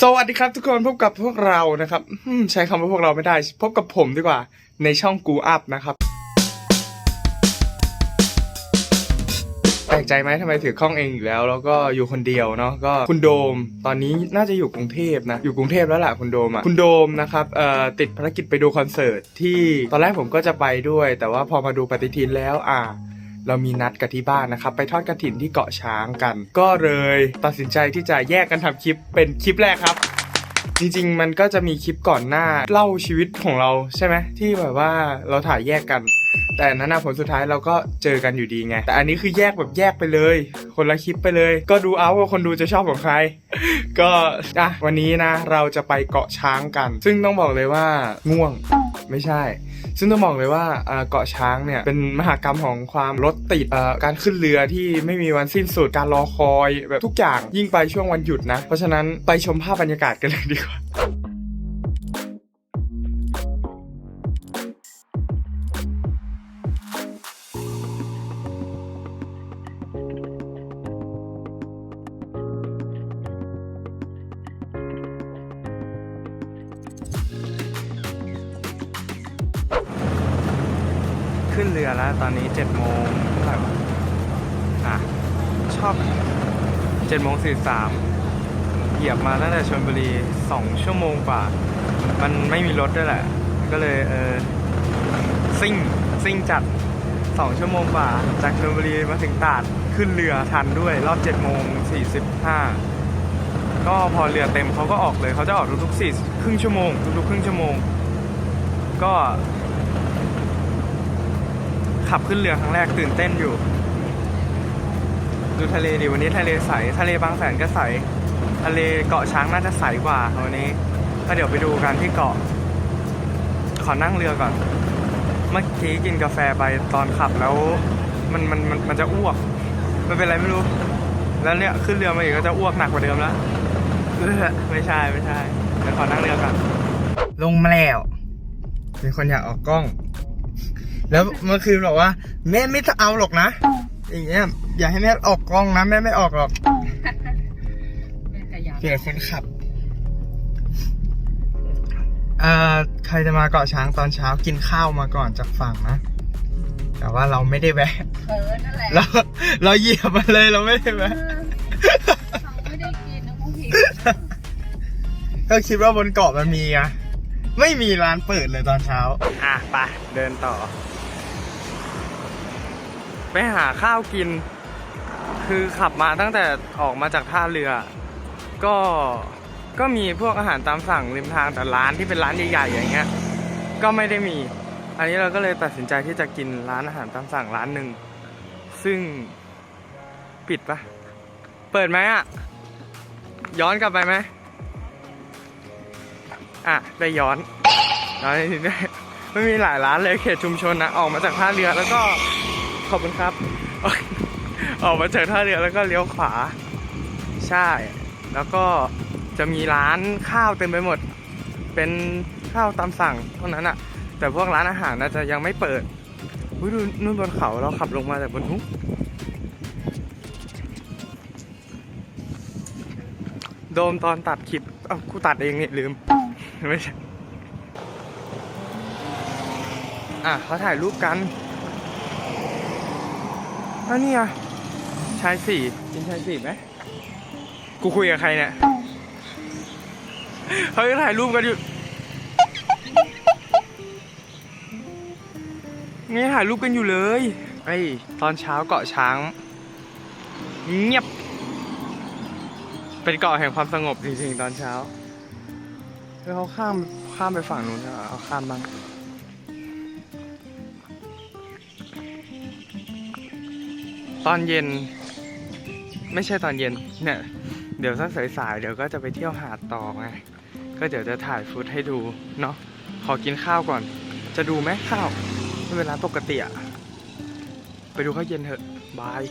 สวัสดีครับทุกคนพบกับพวกเรานะครับใช้คำว่าพวกเราไม่ได้ พบกับผมดีกว่าในช่องกูอัพนะครับแปลกใจไหมทำไมถือกล้องเองอยู่แล้ว แล้วก็อยู่คนเดียวเนาะก็คุณโดม ตอนนี้น่าจะอยู่กรุงเทพนะ อยู่กรุงเทพแล้วล่ะคุณโดมอะคุณโดมนะครับเอ่อติดภารกิจไปดูคอนเสิร์ตที่ตอนแรกผมก็จะไปด้วย แต่ว่าพอมาดูปฏิทินแล้วอ่า เรามีนัดกันที่บ้านนะครับ ไปทอดกระถินที่เกาะช้างกัน ก็เลยตัดสินใจที่จะแยกกันทำคลิปเป็นคลิปแรกครับ จริงๆ มันก็จะมีคลิปก่อนหน้าเล่าชีวิตของเราใช่ไหมที่แบบว่าเราถ่ายแยกกัน แต่นนั้นนะผลสุดท้ายเราก็เจอกันอยู่ดีไง แต่อันนี้คือแยกแบบแยกไปเลย คนละคลิปไปเลย ก็ดูเอาว่าคนดูจะชอบของใคร ก็อะวันนี้นะ เราจะไปเกาะช้างกัน ซึ่งต้องบอกเลยว่าง่วงไม่ใช่ ซึ่งต้องบอกเลยว่าเกาะช้างเนี่ยเป็นมหากรรมของความรถติดการขึ้นเรือที่ไม่มีวันสิ้นสุดการรอคอยแบบทุกอย่างยิ่งไปช่วงวันหยุดนะ เพราะฉะนั้นไปชมภาพบรรยากาศกันเลยดีกว่า ขึ้นเรือแล้ว ตอนนี้เจ็ดโมงเท่าไหร่วะอะ ชอบเจ็ดโมงสี่สามเหยียบมาตั้งแต่ชลบุรีสองชั่วโมงกว่า มันไม่มีรถด้วยแหละ ก็เลยเออซิ่งซิ่งจัดสองชั่วโมงกว่า จากชลบุรีมาถึงตาดขึ้นเรือทันด้วยรอบเจ็ดโมงสี่สิบห้าก็พอเรือเต็มเขาก็ออกเลยเขาจะออกทุกๆสี่ครึ่งชั่วโมง ทุกๆครึ่งชั่วโมง ก็ ขับขึ้นเรือครั้งแรกตื่นเต้นอยู่ ดูทะเลดิวันนี้ทะเลใส ทะเลบางแสนก็ใส ทะเลเกาะช้างน่าจะใสกว่าวันนี้ ก็เดี๋ยวไปดูกันที่เกาะ ขอนั่งเรือก่อน เมื่อกี้กินกาแฟไปตอนขับแล้ว มันมันมันมันจะอ้วก มันเป็นอะไรไม่รู้ แล้วเนี่ยขึ้นเรือมาอีกก็จะอ้วกหนักกว่าเดิมแล้ว ไม่ใช่ไม่ใช่เดี๋ยวขอนั่งเรือก่อน ลงมาแล้ว มีคนอยากออกกล้อง แล้วเมื่อคืนบอกว่า แม่ไม่เอาหรอกนะอย่างเงี้ยอย่าให้แม่ออกกล้องนะแม่ไม่ออกหรอกแม่ขยันเผื่อคนขับเอ่อใครจะมาเกาะช้างตอนเช้ากินข้าวมาก่อนจากฝั่งนะแต่ว่าเราไม่ได้แวะเขินนั่นแหละเราเราเหยียบมาเลยเราไม่ได้แวะเขาไม่ได้กินนะพวกพี่ก็คิดว่าบนเกาะมันมีอะไม่มีร้านเปิดเลยตอนเช้า อะไปเดินต่อ ไปหาข้าวกิน คือขับมาตั้งแต่ออกมาจากท่าเรือ ก็ก็มีพวกอาหารตามสั่งริมทางแต่ร้านที่เป็นร้านใหญ่ๆอย่างเงี้ย ก็ไม่ได้มี อันนี้เราก็เลยตัดสินใจที่จะกินร้านอาหารตามสั่งร้านหนึ่ง ซึ่งปิดปะเปิดไหมอะย้อนกลับไปไหมอะได้ย้อนย้อนนิดนึงไม่มีหลายร้านเลยเขตชุมชนนะออกมาจากท่าเรือแล้วก็ อบคุณครับ ออกมาจากท่าเรือแล้วก็เลี้ยวขวา ใช่ แล้วก็จะมีร้านข้าวเต็มไปหมด เป็นข้าวตามสั่งเท่านั้นอะแต่พวกร้านอาหารน่าจะยังไม่เปิดอุ๊ยดูนู่นบนเขาเราขับลงมาจากบนหุโดมตอนตัดคลิปเอ้ากูตัดเองเนี่ยลืม ไม่ใช่ อะเขาถ่ายรูปกัน อันนี้อะชายสี่กินชายสี่ไหมกูคุยกับใครเนี่ยเขาจะถ่ายรูปกันอยู่นี่ถ่ายรูปกันอยู่เลยไอ้ยตอนเช้าเกาะช้าง เงียบ เป็นเกาะแห่งความสงบจริงๆตอนเช้าแล้วเขาข้ามข้ามไปฝั่งนู้นแล้วเอาข้ามบ้าง ตอนเย็น ไม่ใช่ตอนเย็นเนี่ยเดี๋ยวสักสายๆเดี๋ยวก็จะไปเที่ยวหาดต่อไงก็เดี๋ยวจะถ่ายฟุตให้ดูเนาะขอกินข้าวก่อน จะดูไหมข้าวไม่เป็นร้านปกติอะไปดูข้าวเย็นเถอะบาย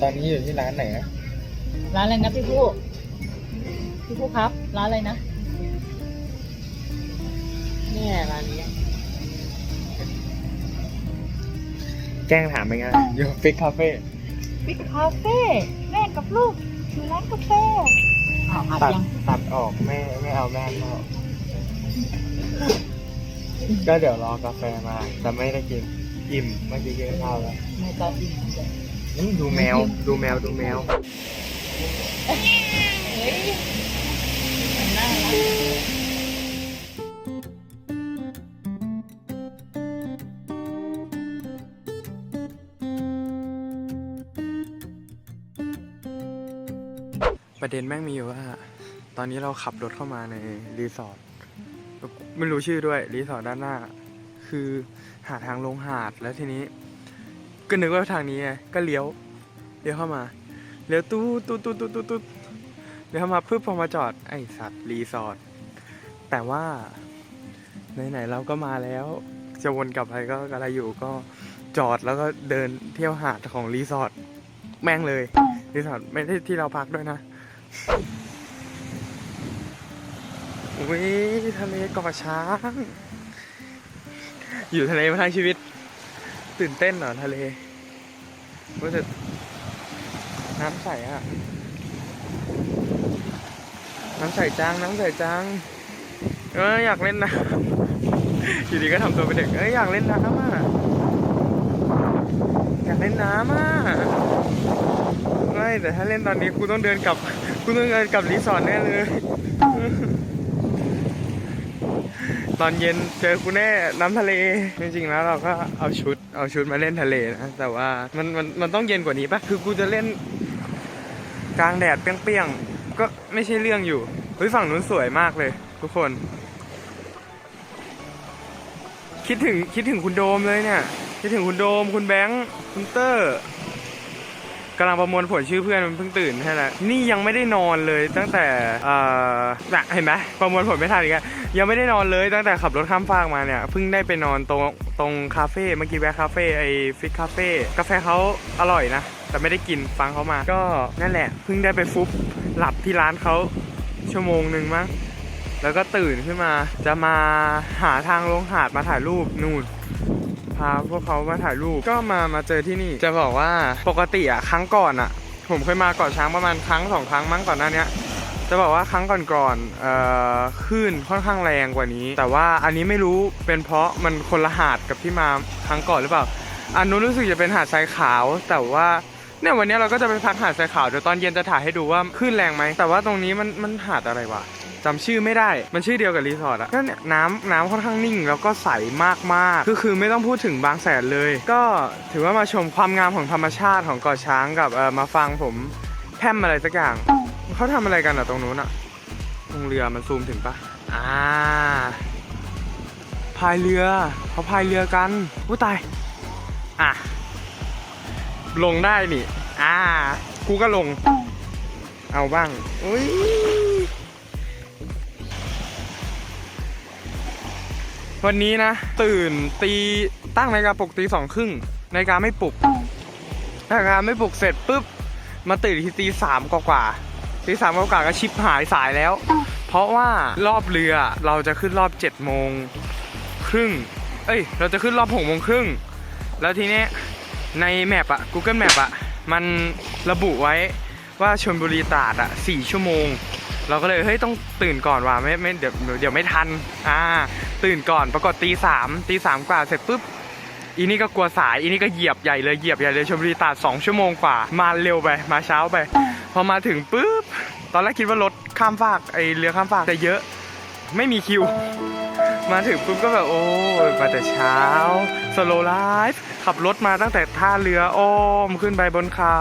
ตอนนี้อยู่ที่ร้านไหนนะร้านอะไรนะพี่ผู้พี่ผู้ครับ ร้านอะไรนะ เนี่ยร้านนี้แกล้งถามไปไงอยู่ฟิกคาเฟ่ฟิกคาเฟ่แม่กับลูกอยู่ร้านกาแฟอ้าวอัดตัดยังตัดออกไม่ไม่เอาแม่ก็ก็เดี๋ยวรอกาแฟมาแต่ไม่ได้กินอิ่มเมื่อกี้กินข้าวแล้วแม่ตอนอิ่มเลยนี่ดูแมวดูแมวดูแมว เฮ้ยมันน่ารัก เด็นแม่งมีอยู่ว่า ตอนนี้เราขับรถเข้ามาในรีสอร์ทไม่รู้ชื่อด้วยรีสอร์ทด้านหน้า คือหาทางลงหาดแล้วทีนี้ ก็นึกว่าทางนี้ไงก็เลี้ยวเลี้ยวเข้ามาเลี้ยวตู้ตู้ตู้ตู้ตู้ตู้เลี้ยวเข้ามาปึ๊บพอมาจอดไอสัตว์รีสอร์ทแต่ว่าไหนๆเราก็มาแล้ว จะวนกลับไปก็กระไรอยู่ก็จอดแล้วก็เดินเที่ยวหาดของรีสอร์ทแม่งเลยรีสอร์ทไม่ได้ที่เราพักด้วยนะ อุ้ยทะเลเกาะช้าง อยู่ทะเลมาทั้งชีวิต ตื่นเต้นเหรอทะเลรู้สึกน้ำใสอะน้ำใสจังน้ำใสจังเอออยากเล่นน้ำอยู่ดีก็ทำตัวเป็นเด็กเอ้ยอยากเล่นน้ำอะอยากเล่นน้ำอะ ไม่แต่ถ้าเล่นตอนนี้กูต้องเดินกลับกูต้องเดินกลับรีสอร์ทแน่เลย ตอนเย็นเจอกูแน่น้ำทะเลจริงๆแล้วเราก็เอาชุดเอาชุดมาเล่นทะเลนะแต่ว่ามันมันมันต้องเย็นกว่านี้ปะคือกูจะเล่น กลางแดดเปรี้ยงๆก็ไม่ใช่เรื่องอยู่เฮ้ยฝั่งนู้นสวยมากเลย ทุกคน คิดถึงคิดถึงคุณโดมเลยเนี่ยคิดถึงคุณโดมคุณแบงค์คุณเตอร์ กำลังประมวลผลชื่อเพื่อนมันเพิ่งตื่นแค่นั้นนี่ยังไม่ได้นอนเลยตั้งแต่เอ่อน่ะเห็นไหมประมวลผลไม่ทันอีกแล้วยังไม่ได้นอนเลยตั้งแต่ขับรถข้ามฟากมาเนี่ยเพิ่งได้ไปนอนตรงตรงคาเฟ่เมื่อกี้แวะคาเฟ่ไอฟิกคาเฟ่กาแฟเขาอร่อยนะ แต่ไม่ได้กินฟังเขามา ก็นั่นแหละเพิ่งได้ไปฟุบหลับที่ร้านเขาชั่วโมงหนึ่งมั้งแล้วก็ตื่นขึ้นมาจะมาหาทางลงหาดมาถ่ายรูปนู่น พาพวกเขามาถ่ายรูปก็มามาเจอที่นี่ จะบอกว่าปกติอะครั้งก่อนอะ ผมเคยมาเกาะช้างประมาณครั้งสองครั้งมั้งก่อนหน้านี้จะบอกว่าครั้งก่อนๆเอ่อคลื่นค่อนข้างแรงกว่านี้ แต่ว่าอันนี้ไม่รู้เป็นเพราะมันคนละหาดกับที่มาครั้งก่อนหรือเปล่า อันนู้นรู้สึกจะเป็นหาดทรายขาว แต่ว่าเนี่ยวันนี้เราก็จะไปพักหาดทรายขาวเดี๋ยวตอนเย็นจะถ่ายให้ดูว่าคลื่นแรงไหมแต่ว่าตรงนี้มันมันหาดอะไรวะ จำชื่อไม่ได้ มันชื่อเดียวกับรีสอร์ทอะก็เนี่ยน้ำน้ำค่อนข้างนิ่ง แล้วก็ใสมากๆคือคือไม่ต้องพูดถึงบางแสนเลย ก็ถือว่ามาชมความงามของธรรมชาติของเกาะช้างกับเออมาฟังผมแพร่มอะไรสักอย่างเขาทำอะไรกันอะตรงนู้นอะตรงเรือมันซูมถึงปะอ่าพายเรือเขาพายเรือกันอุ้ตายอะลงได้นี่ อ่า กูก็ลง เอาบ้างอุ้ย วันนี้นะ ตื่นตีตั้งนาฬิกาปลุกตีสองครึ่งนาฬิกาไม่ปลุกนาฬิกาไม่ปลุกเสร็จปุ๊บมาตื่นที่ตีสามกว่าตีสามกว่าก็ชิปหายสายแล้ว เพราะว่ารอบเรือเราจะขึ้นรอบเจ็ดโมงครึ่งเอ้ย เราจะขึ้นรอบหกโมงครึ่งแล้วทีเนี้ยในแมปอะ Google Map อะมันระบุไว้ว่าชลบุรีตราดอะสี่ชั่วโมง เราก็เลยเฮ้ยต้องตื่นก่อนว่ะไม่ไม่เดี๋ยวเดี๋ยวไม่ทันอ่าตื่นก่อนปรากฏตีสามตีสามกว่าเสร็จปุ๊บอีนี่ก็กลัวสายอีนี่ก็เหยียบใหญ่เลยเหยียบใหญ่เลยชลบุรีตาดสองชั่วโมงกว่า มาเร็วไปมาเช้าไป พอมาถึงปุ๊บตอนแรกคิดว่ารถข้ามฟากไอเรือข้ามฟากแต่เยอะไม่มีคิว มาถึงปุ๊บก็แบบโอ้ยมาแต่เช้าสโลไลฟ์ขับรถมาตั้งแต่ท่าเรืออ้อมขึ้นไปบนเขา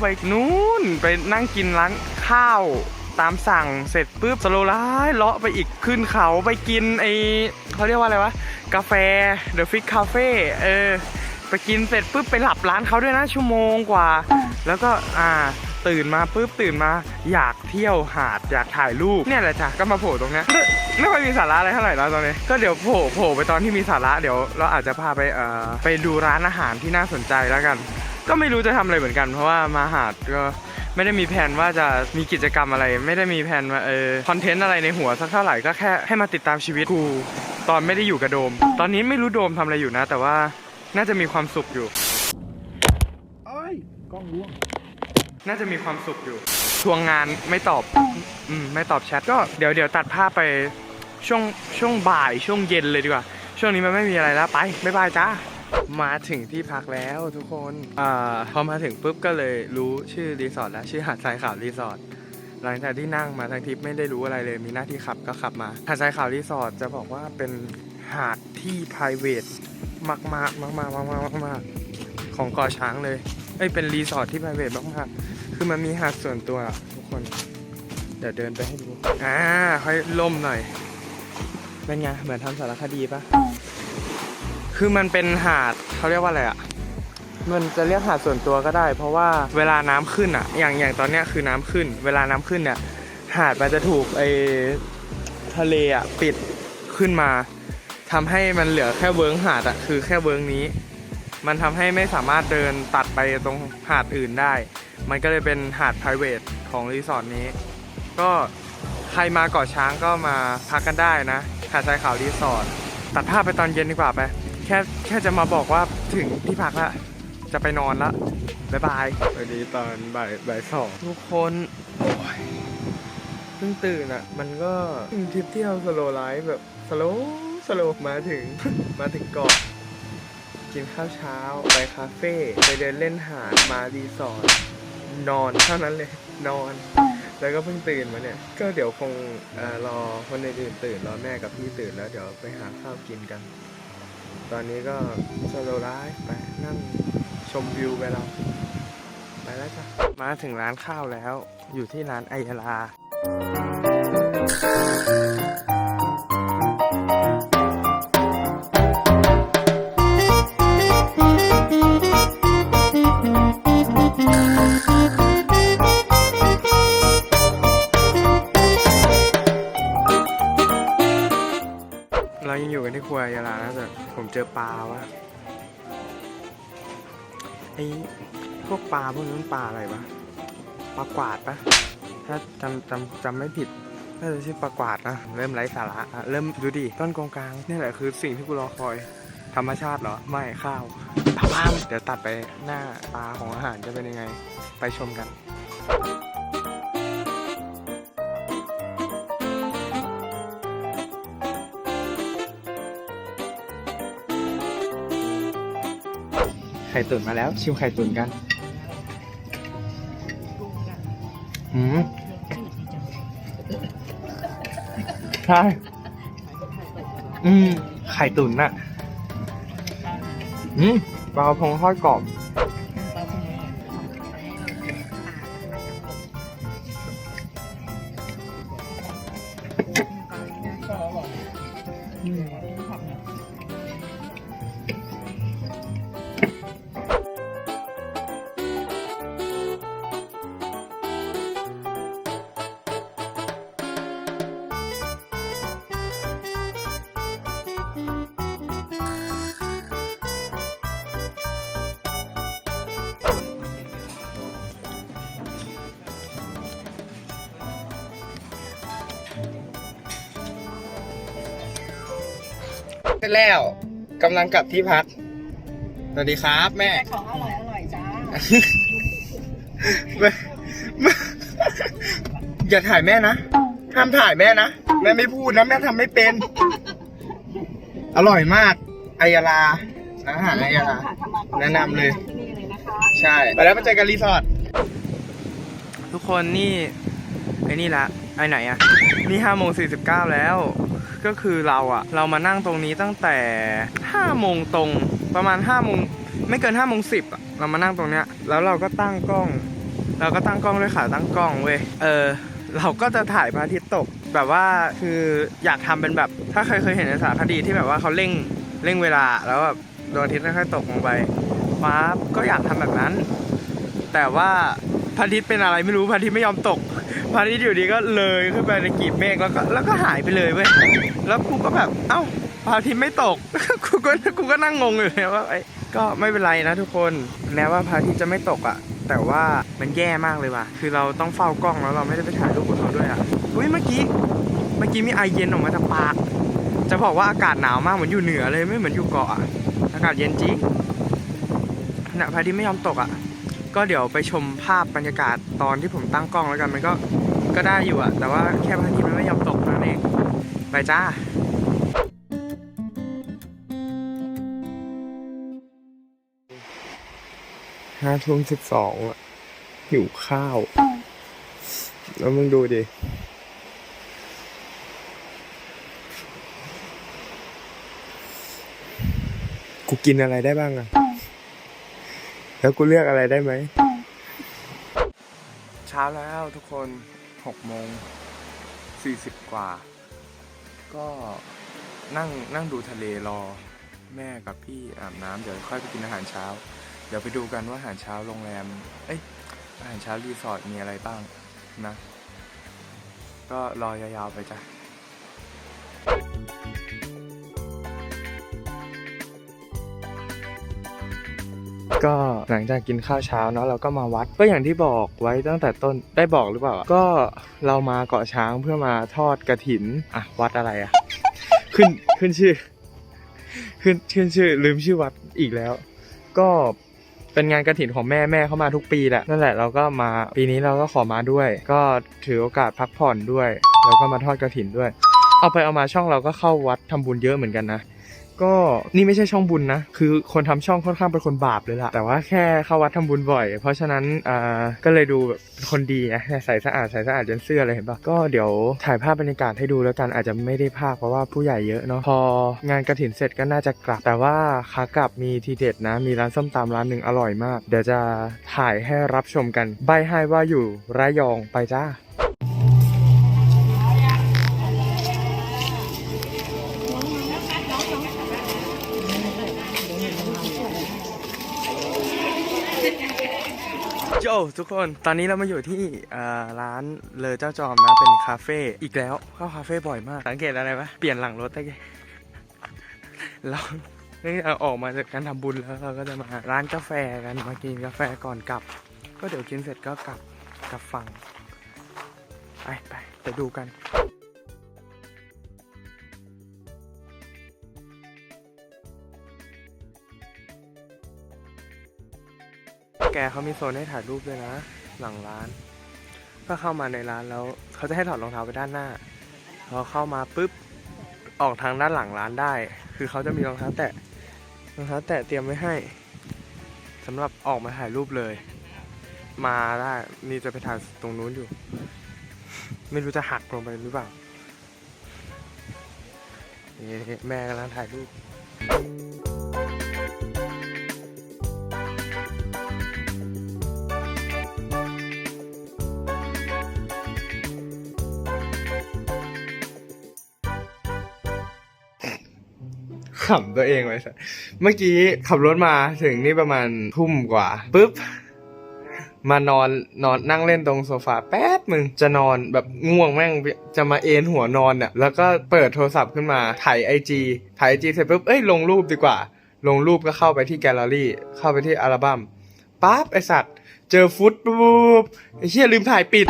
ไปนู่นไปนั่งกินร้านข้าว ตามสั่งเสร็จปุ๊บสโลไลฟ์เลาะไปอีกขึ้นเขาไปกินไอเขาเรียกว่าอะไรวะ กาแฟ The Fix Cafe เออ ไปกินเสร็จปุ๊บไปหลับร้านเขาด้วยนะชั่วโมงกว่า แล้วก็อ่าตื่นมาปุ๊บตื่นมา อยากเที่ยวหาดอยากถ่ายรูปเนี่ยแหละจ้ะก็มาโผล่ตรงเนี้ยไม่ไม่ค่อยมีสาระอะไรเท่าไหร่แล้วตอนนี้ก็เดี๋ยวโผล่โผล่ไปตอนที่มีสาระเดี๋ยวเราอาจจะพาไปเอ่อไปดูร้านอาหารที่น่าสนใจแล้วกัน ก็ไม่รู้จะทำอะไรเหมือนกัน เพราะว่ามาหาดก็ ไม่ได้มีแผนว่าจะมีกิจกรรมอะไร ไม่ได้มีแผนว่าเออคอนเทนต์อะไรในหัวสักเท่าไหร่ก็แค่ให้มาติดตามชีวิตกูตอนไม่ได้อยู่กับโดม ตอนนี้ไม่รู้โดมทำอะไรอยู่นะ แต่ว่าน่าจะมีความสุขอยู่โอ้ยกล้องร่วงน่าจะมีความสุขอยู่ทวงงานไม่ตอบอืมไม่ตอบแชทก็เดี๋ยวเดี๋ยวตัดภาพไปช่วงช่วงบ่ายช่วงเย็นเลยดีกว่า ช่วงนี้มันไม่มีอะไรแล้วไปบ๊ายบายจ้า มาถึงที่พักแล้วทุกคนอพอมาถึงปุ๊บก็เลยรู้ชื่อรีสอร์ทแล้วชื่อหาดทรายขาวรีสอร์ทหลังจากที่นั่งมาทั้งทริปไม่ได้รู้อะไรเลย มีหน้าที่ขับก็ขับมาหาดทรายขาวรีสอร์ทจะบอกว่าเป็นหาดที่ p r i v a t มากมากมากมากมากมากมากของเกาะช้างเลยเอ้ยเป็นรีสอร์ทที่ p r i v a t มากๆคือมันมีหาดส่วนตัวทุกคน เดี๋ยวเดินไปให้ดูอ่าค่อยล่มหน่อยเป็นไงเหมือนทำสารคดีปะ คือมันเป็นหาดเขาเรียกว่าอะไรอะมันจะเรียกหาดส่วนตัวก็ได้ เพราะว่าเวลาน้ำขึ้นอะอย่างอย่างตอนเนี้ยคือน้ำขึ้น เวลาน้ำขึ้นเนี่ย หาดมันจะถูกไอ้ทะเลอะปิดขึ้นมาทำให้มันเหลือแค่เวิร์งหาดอะคือแค่เวิร์งนี้ มันทำให้ไม่สามารถเดินตัดไปตรงหาดอื่นได้ มันก็เลยเป็นหาด p r i v a t ของรีสอร์ทนี้ ก็ใครมาเกาะช้างก็มาพักกันได้นะ หาดทรายขาวรีสอร์ทตัดภาพไปตอนเย็นดีกว่าไปแค่แค่จะมาบอกว่าถึงที่พักละจะไปนอนละบ๊ายบายสวัสดีตอนบ่ายบ่ายสองทุกคนโอ้ยเพิ่งตื่นอะ มันก็ทริปเที่ยวสโลไลฟ์แบบสโลสโลมาถึงมาถึงเกาะกินข้าวเช้า ไปคาเฟ่ไปเดินเล่นหาดมารีสอร์ทนอนเท่านั้นเลยนอน แล้วก็เพิ่งตื่นมาเนี่ย ก็เดี๋ยวคงเอ่อรอคนอื่นๆตื่นรอแม่กับพี่ตื่นแล้วเดี๋ยวไปหาข้าวกินกัน ตอนนี้ก็สโลไลฟ์ไปนั่งชมวิวไปเราไปแล้วจ้ะ มาถึงร้านข้าวแล้ว อยู่ที่ร้านไอยาลาเรา ผมเจอปลาวะไอ้พวกปลาพวกนี้นปลาอะไรวะปลากวาดปะถ้าจำจำจำไม่ผิดน่าจะชื่อปลากวาดนะเริ่มไร้สาระอะเริ่มดูดิต้นกองกลางนี่แหละคือสิ่งที่กูรอคอยธรรมชาติเหรอ ไม่ข้าวปลาบ้ามเดี๋ยวตัดไปหน้าปลาของอาหารจะเป็นยังไง ไปชมกัน ไข่ตุ๋นมาแล้ว ชิมไข่ตุ๋นกัน อืมใช่ อืม ไข่ตุ๋นน่ะ อืมปลากระพงทอดกรอบ เสร็จแล้วกำลังกลับที่พัก สวัสดีครับแม่ของอร่อยอร่อยจ้าแม่แม่อย่าถ่ายแม่นะ ห้ามถ่ายแม่นะ แม่ไม่พูดนะ แม่ทำไม่เป็น อร่อยมากอายาลาอาหารอายาลา แนะนำเลย ที่นี่เลยนะคะใช่ ไปแล้วมาเจอกันรีสอร์ท ทุกคนนี่ไอ้นี่ละไอ้ไหนอะนี่ห้าโมงสี่สิบเก้าแล้ว ก็คือเราอะเรามานั่งตรงนี้ตั้งแต่ห้าโมงตรงประมาณห้าโมงไม่เกินห้าโมงสิบอะเรามานั่งตรงเนี้ยแล้วเราก็ตั้งกล้อง เราก็ตั้งกล้องด้วยขาตั้งกล้องเว้ยเออเราก็จะถ่ายพระอาทิตย์ตก แบบว่าคืออยากทำเป็นแบบ ถ้าใครเคยเห็นในสารคดีที่แบบว่าเขาเร่งเร่งเวลาแล้วแบบดวงอาทิตย์ค่อยๆตกลงไปฟ้าก็อยากทำแบบนั้น แต่ว่าพระอาทิตย์เป็นอะไรไม่รู้พระอาทิตย์ไม่ยอมตก พระอาทิตย์อยู่ดีก็เลยขึ้นไปในกีบเมฆแล้วก็แล้วก็หายไปเลยเว้ยแล้วกูก็แบบเอ้าพระอาทิตย์ไม่ตก กูก็กูก็นั่งงงอยู่เลยว่าไอ้ก็ไม่เป็นไรนะทุกคนแม้ว่าพระอาทิตย์จะไม่ตกอะ แต่ว่ามันแย่มากเลยว่ะ คือเราต้องเฝ้ากล้องแล้วเราไม่ได้ไปถ่ายรูปกับเขาด้วยอะอุ้ยเมื่อกี้เมื่อกี้มีไอเย็นออกมาจากปาก จะบอกว่าอากาศหนาวมากเหมือนอยู่เหนือเลยไม่เหมือนอยู่เกาะอากาศเย็นจริงน่ะพระอาทิตย์ไม่ยอมตกอะ ก็เดี๋ยวไปชมภาพบรรยากาศตอนที่ผมตั้งกล้องแล้วกันมันก็ก็ได้อยู่อะแต่ว่าแค่พระอาทิตย์มันไม่ยอมตกนั่นเองไปจ้าห้าทุ่มสิบสองอะหิวข้าว แล้วมึงดูดิกูกินอะไรได้บ้างอะ แล้วกูเลือกอะไรได้ไหม เช้าแล้วทุกคนหกโมงสี่สิบกว่า ก็นั่งนั่งดูทะเลรอ แม่กับพี่อาบน้ำเดี๋ยวค่อยไปกินอาหารเช้า เดี๋ยวไปดูกันว่าอาหารเช้าโรงแรม เอ้ยอาหารเช้ารีสอร์ทมีอะไรบ้างนะ ก็รอยาวๆไปจ้ะ ก็หลังจากกินข้าวเช้าเนาะเราก็มาวัดก็อย่างที่บอกไว้ตั้งแต่ต้นได้บอกหรือเปล่า ก็เรามาเกาะช้างเพื่อมาทอดกระถินอะวัดอะไรอะ ขึ้นขึ้นชื่อ ขึ้นขึ้นชื่อ ลืมชื่อวัดอีกแล้ว ก็เป็นงานกระถินของแม่แม่เข้ามาทุกปีแหละนั่นแหละเราก็มาปีนี้เราก็ขอมาด้วย ก็ถือโอกาสพักผ่อนด้วย แล้วก็มาทอดกระถินด้วย เอาไปเอามาช่องเราก็เข้าวัดทำบุญเยอะเหมือนกันนะ ก็นี่ไม่ใช่ช่องบุญนะ คือคนทำช่องค่อนข้างเป็นคนบาปเลยล่ะ แต่ว่าแค่เข้าวัดทำบุญบ่อย เพราะฉะนั้นอ่าก็เลยดูแบบคนดีไงใส่สะอาดใส่สะอาดจนเสื้อเลยเห็นปะก็เดี๋ยวถ่ายภาพบรรยากาศให้ดูแล้วกันอาจจะไม่ได้ภาพเพราะว่าผู้ใหญ่เยอะเนาะพองานกระถินเสร็จก็น่าจะกลับ แต่ว่าขากลับมีทีเด็ดนะ มีร้านส้มตำร้านหนึ่งอร่อยมาก เดี๋ยวจะถ่ายให้รับชมกัน ใบให้ว่าอยู่ระยองไปจ้า โจทุกคนตอนนี้เรามาอยู่ที่ร้านเลอเจ้าจอมนะเป็นคาเฟ่อีกแล้วเข้าคาเฟ่บ่อยมาก สังเกตอะไรปะเปลี่ยนหลังรถได้ไงเรานี่เราออกมาจากการทำบุญแล้วเราก็จะมาร้านกาแฟกันมากินกาแฟก่อนกลับ ก็เดี๋ยวกินเสร็จก็กลับกลับฝั่งไปไปไปดูกัน แกเขามีโซนให้ถ่ายรูปด้วยนะ หลังร้าน ก็เข้ามาในร้านแล้วเขาจะให้ถอดรองเท้าไปด้านหน้าพอเข้ามาปุ๊บออกทางด้านหลังร้านได้ คือเขาจะมีรองเท้าแตะรองเท้าแตะเตรียมไว้ให้สำหรับออกมาถ่ายรูปเลย มาได้นี่จะไปถ่ายตรงนู้นอยู่ ไม่รู้จะหักลงไปหรือเปล่าแม่กำลังถ่ายรูป ขำตัวเองไว้สัเมื่อกี้ขับรถมาถึงนี่ประมาณทุ่มกว่าปุ๊บมานอนนอนนั่งเล่นตรงโซฟาแป๊บมึงจะนอนแบบง่วงแม่งจะมาเอนหัวนอนเนี่ยแล้วก็เปิดโทรศัพท์ขึ้นมาถ่ายไอจีถ่ายไอจีเสร็จปุ๊บเอ้ยลงรูปดีกว่า ลงรูปก็เข้าไปที่แกลเลอรี่ เข้าไปที่อัลบั้มปั๊บไอสัตว์เจอฟุตปุ๊บไอเชี่ยลืมถ่ายปิด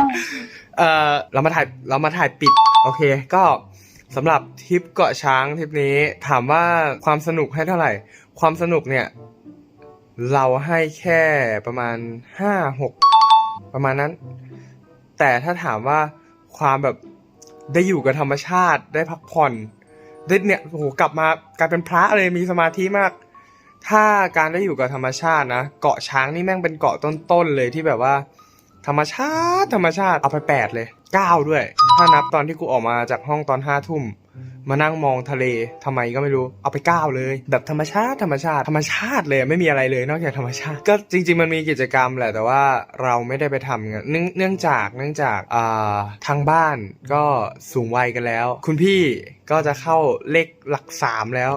เอ่อเรามาถ่ายเรามาถ่ายปิด โอเค ก็ สำหรับทริปเกาะช้างทริปนี้ถามว่าความสนุกให้เท่าไหร่ ความสนุกเนี่ยเราให้แค่ประมาณห้าหกประมาณนั้น แต่ถ้าถามว่าความแบบได้อยู่กับธรรมชาติได้พักผ่อนได้เนี่ยโอ้โหกลับมากลายเป็นพระเลยมีสมาธิมาก ถ้าการได้อยู่กับธรรมชาตินะเกาะช้างนี่แม่งเป็นเกาะต้นๆเลยที่แบบว่า ธรรมชาติ ธรรมชาติ เอาไปแปดเลยเก้าด้วย ถ้านับตอนที่กูออกมาจากห้องตอนห้าทุ่ม มานั่งมองทะเลทำไมก็ไม่รู้ เอาไปเก้าเลย แบบธรรมชาติ ธรรมชาติ ธรรมชาติเลย ไม่มีอะไรเลย นอกจากธรรมชาติ ก็จริง ๆ มันมีกิจกรรมแหละ แต่ว่าเราไม่ได้ไปทำเนื่องเนื่องจากเนื่องจากอ่าทางบ้านก็สูงวัยกันแล้ว คุณพี่ก็จะเข้าเลขหลักสามแล้ว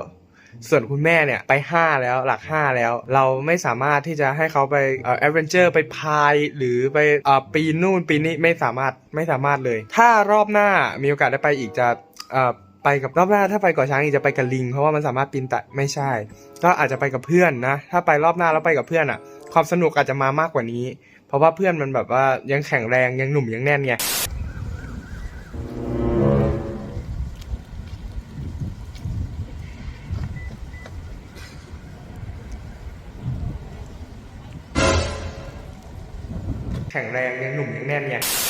ส่วนคุณแม่เนี่ยไป 5 แล้วหลัก 5 แล้ว เราไม่สามารถที่จะให้เขาไปเอ่อแอดเวนเจอร์ไปพายหรือไปเอ่อปีนนู่นปีนนี้ไม่สามารถไม่สามารถเลย ถ้ารอบหน้ามีโอกาสได้ไปอีกจะเอ่อไปกับรอบหน้าถ้าไปเกาะช้างอีกจะไปกับลิง เพราะว่ามันสามารถปีนแต่ไม่ใช่ ก็อาจจะไปกับเพื่อนนะ ถ้าไปรอบหน้าแล้วไปกับเพื่อนอะ ความสนุกอาจจะมามากกว่านี้ เพราะว่าเพื่อนมันแบบว่ายังแข็งแรงยังหนุ่มยังแน่นไง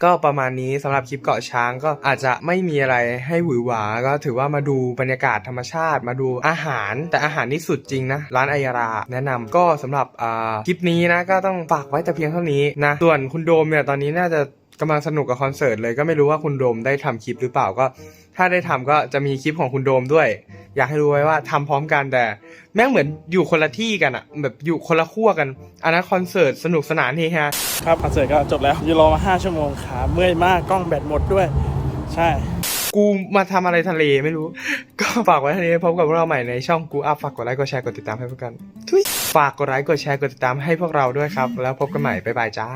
ก็ประมาณนี้สำหรับคลิปเกาะช้างก็อาจจะไม่มีอะไรให้หวือหวา ก็ถือว่ามาดูบรรยากาศธรรมชาติ มาดูอาหาร แต่อาหารนี่สุดจริงนะ ร้านอยารา แนะนำก็สำหรับอ่าคลิปนี้นะก็ต้องฝากไว้แต่เพียงเท่านี้นะ ส่วนคุณโดมเนี่ยตอนนี้น่าจะ กำลังสนุกกับคอนเสิร์ตเลยก็ไม่รู้ว่าคุณโดมได้ทำคลิปหรือเปล่าก็ ถ้าได้ทำก็จะมีคลิปของคุณโดมด้วย อยากให้รู้ไว้ว่าทำพร้อมกันแต่ แม่งเหมือนอยู่คนละที่กันอะแบบอยู่คนละขั้วกันอันนั้นคอนเสิร์ตสนุกสนานเฮฮาครับคอนเสิร์ตก็จบแล้วยืนรอมา 5 ชั่วโมงขาเมื่อยมากกล้องแบตหมดด้วย ใช่ กูมาทำอะไรทะเลไม่รู้ ก็ฝากไว้เท่านี้พบกับพวกเราใหม่ในช่องกูอัพฝากกดไลค์กดแชร์กดติดตามให้พวกกันทุยฝากกดไลค์กดแชร์กดติดตามให้พวกเราด้วยครับ แล้วพบกันใหม่บ๊ายบายจ้า